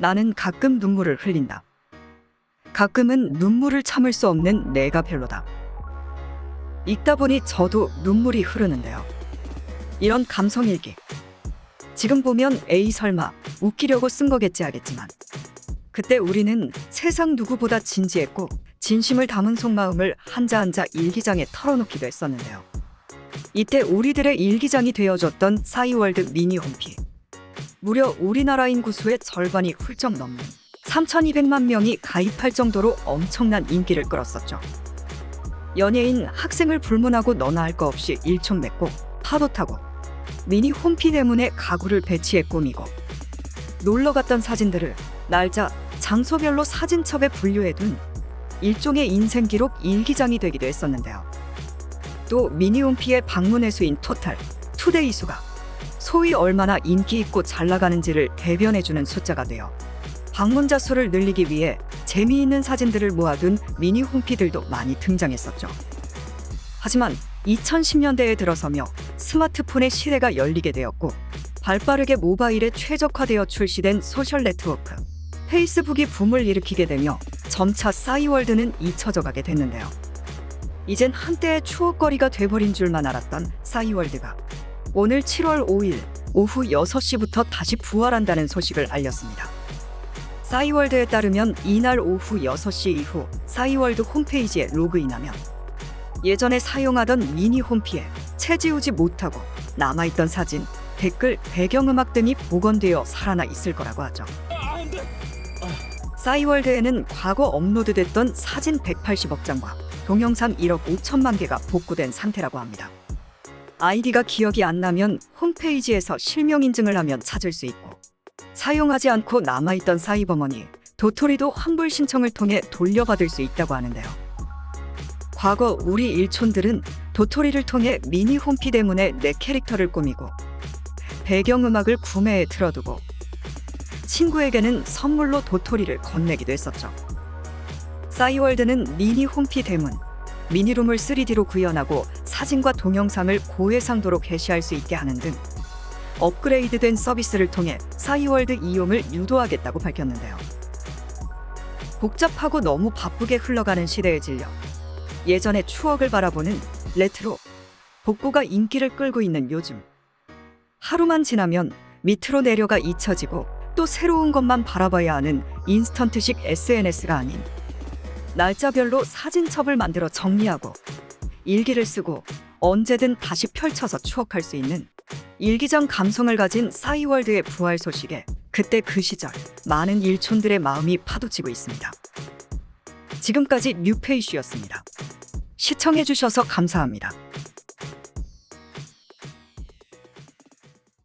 나는 가끔 눈물을 흘린다. 가끔은 눈물을 참을 수 없는 내가 별로다. 읽다 보니 저도 눈물이 흐르는데요. 이런 감성 일기. 지금 보면 에이 설마 웃기려고 쓴 거겠지 하겠지만 그때 우리는 세상 누구보다 진지했고 진심을 담은 속마음을 한자 한자 일기장에 털어놓기도 했었는데요. 이때 우리들의 일기장이 되어줬던 싸이월드 미니 홈피. 무려 우리나라 인 구 수의 절반이 훌쩍 넘는 3,200만 명이 가입할 정도로 엄청난 인기를 끌었었죠. 연예인, 학생을 불문하고 너나 할 거 없이 일촌 맺고 파도 타고 미니 홈피 때문에 가구를 배치해 꾸미고 놀러 갔던 사진들을 날짜, 장소별로 사진첩에 분류해둔 일종의 인생 기록 일기장이 되기도 했었는데요. 또 미니 홈피의 방문 횟수인 토탈, 투데이 수가 소위 얼마나 인기 있고 잘 나가는지를 대변해주는 숫자가 되어 방문자 수를 늘리기 위해 재미있는 사진들을 모아둔 미니 홈피들도 많이 등장했었죠. 하지만 2010년대에 들어서며 스마트폰의 시대가 열리게 되었고 발빠르게 모바일에 최적화되어 출시된 소셜 네트워크 페이스북이 붐을 일으키게 되며 점차 싸이월드는 잊혀져 가게 됐는데요. 이젠 한때의 추억거리가 돼버린 줄만 알았던 싸이월드가 오늘 7월 5일 오후 6시부터 다시 부활한다는 소식을 알렸습니다. 싸이월드에 따르면 이날 오후 6시 이후 싸이월드 홈페이지에 로그인하면 예전에 사용하던 미니 홈피에 채지우지 못하고 남아있던 사진, 댓글, 배경음악 등이 복원되어 살아나 있을 거라고 하죠. 싸이월드에는 과거 업로드됐던 사진 180억 장과 동영상 1억 5천만 개가 복구된 상태라고 합니다. 아이디가 기억이 안 나면 홈페이지에서 실명 인증을 하면 찾을 수 있고 사용하지 않고 남아있던 사이버머니 도토리도 환불 신청을 통해 돌려받을 수 있다고 하는데요. 과거 우리 일촌들은 도토리를 통해 미니 홈피 때문에 내 캐릭터를 꾸미고 배경음악을 구매해 틀어두고 친구에게는 선물로 도토리를 건네기도 했었죠. 싸이월드는 미니 홈피 대문, 미니룸을 3D로 구현하고 사진과 동영상을 고해상도로 게시할 수 있게 하는 등 업그레이드된 서비스를 통해 싸이월드 이용을 유도하겠다고 밝혔는데요. 복잡하고 너무 바쁘게 흘러가는 시대에 질려 예전의 추억을 바라보는 레트로 복구가 인기를 끌고 있는 요즘 하루만 지나면 밑으로 내려가 잊혀지고 또 새로운 것만 바라봐야 하는 인스턴트식 SNS가 아닌 날짜별로 사진첩을 만들어 정리하고 일기를 쓰고 언제든 다시 펼쳐서 추억할 수 있는 일기장 감성을 가진 싸이월드의 부활 소식에 그때 그 시절 많은 일촌들의 마음이 파도치고 있습니다. 지금까지 뉴페이쉬였습니다. 시청해주셔서 감사합니다.